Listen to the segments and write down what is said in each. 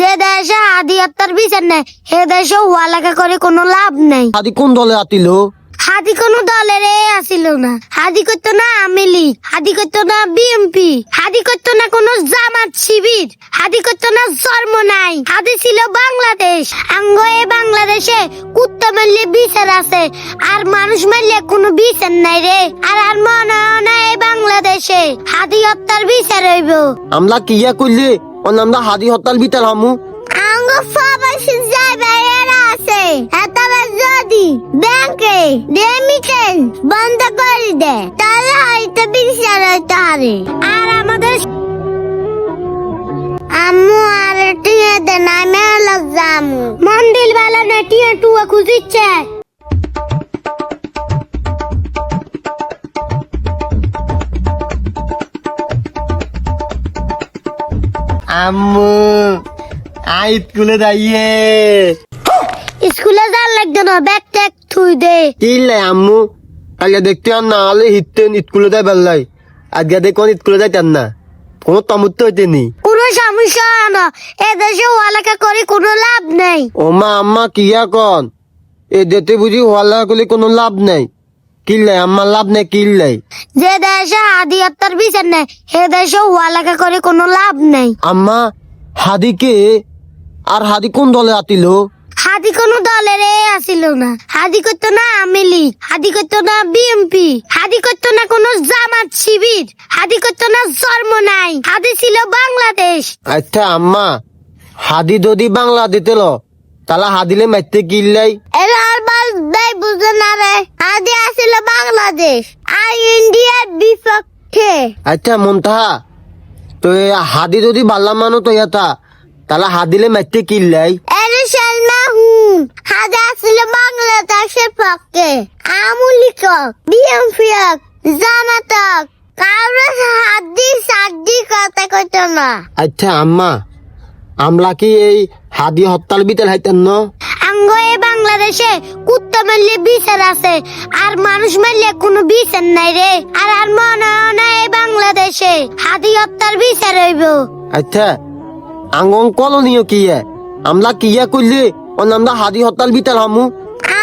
যে দেশে হাদি হত্যার বিচার নেই সে দেশে ওয়ালাকা করে কোনো লাভ নেই। হাদি কোন দলে আতিল? হাদি কোনো দলের আসিল না। হাদি করতো না আমেলি হাদি করতো না বিএমপি হাদি করতো না কোনো জামাত শিবির হাদি করতো না জন্ম নাই হাদি ছিল বাংলাদেশ। আঙ্গ এ বাংলাদেশে কুত্তা মারলে বিচার আছে আর মানুষ মারলে কোনো বিচার নাই রে। আর আর মনে হয় না বাংলাদেশে হাদি হত্যার বিচার হইব। আমরা কিয়া করলে অন আমরা হাদি হত্যার বিতাল হামু। আঙ্গ ফাবাসি যাই বাইরে আছে। এতবে যদি ব্যাংকে রেমিটেন্স বন্ধ করে দে তাহলে হয়তো বিচার হইতে পারে আর আমাদের আম্মু আর টিয়ে দে না মেলা জামু। মন্দির বেলা না, টিয়ে আম্মু আই স্কুলে যাইয়ে স্কুলে যার লাগতো না ব্যাগ ট্যাগ থুই দে। কিল্লাই আম্মু কালকে দেখতে আর না হলে হিতেন স্কুলে যাই বেল্লাই। আজকে দেখুন স্কুলে যাইতেন না। কোনো তমুত্ত হইতে নি কোনো সমস্যা না এদেশে ওয়ালাকা করে কোনো লাভ নেই। ও মা আম্মা কিয়া কন? এ দেতে বুঝি হওয়ালা করলে কোনো লাভ নাই। কিল্লাই আম্মা লাভ নাই কিল্লাই যে দেশে হাদি হত্যার বিচার নেই সে দেশে ওয়ালাকা করে কোনো লাভ নেই। আম্মা হাদিকে আর হাদি কোন দলে আতিল? হাদি কোনো দলের এ আসিল না। হাদি করতো না আমেলি হাদি করতো না বিএমপি হাদি করতো না কোনো জামাত শিবির হাদি করতো না জন্ম নাই। হাদি ছিল বাংলাদেশ। আচ্ছা আম্মা হাদি যদি বাংলা দিতেল তাহলে হাদিলে মাইতে কিল্লাই এরা আর বাল দেয় বুঝলো না রে হাদি আসিল বাংলাদেশ আর ইন্ডিয়ার বিপক্ষে। আচ্ছা তো হাদি যদি বাল্লা মানো তো ইয়াতা তাহলে হাদিলে কিল্লাই এরে সালমা হুম হাদি আসিল বাংলাদেশের পক্ষে। আমুলিক বিএমপিক জামাতক কারও হাদি সাদি কথা কইতো না। আচ্ছা আম্মা আমলা কি এই হাদি হত্যার বিতেল হাইতেন ন? বাংলাদেশে কুত্তা মারলে বিচার আছে আর মানুষ মারলে কোনো বিচার নাই রে। আর আর মনে হয় না এই বাংলাদেশে হাদি হত্যার বিচার হইব। আচ্ছা আঙ্গন কলনীয় কিয়া আমলা কিয়া করলে অন আমরা হাদি হত্যার বিতেল হামু?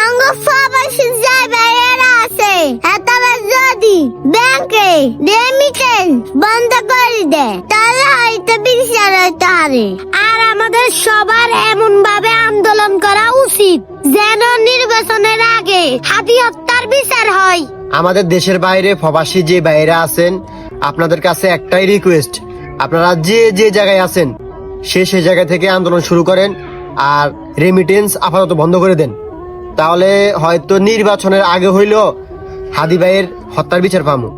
আঙ্গ ফাবাসি যাই বাইরে আছে। এতবে যদি ব্যাংকে রেমিটেন্স বন্ধ করে দে তাহলে হয়তো বিচার হইতে আর আমাদের সবার এমন ভাবে আন্দোলন করা উচিত, যেন নির্বাচনের আগে হাতি হত্যার বিচার হয়। আমাদের দেশের বাইরে প্রবাসী যে বাইরে আছেন, আপনাদের কাছে একটাই রিকোয়েস্ট আপনারা যে যে জায়গায় আছেন, সে সে জায়গা থেকে আন্দোলন শুরু করেন আর রেমিটেন্স আপাতত বন্ধ করে দেন। তাহলে হয়তো নির্বাচনের আগে হইল হাদি ভাইয়ের হত্যার বিচার পামু।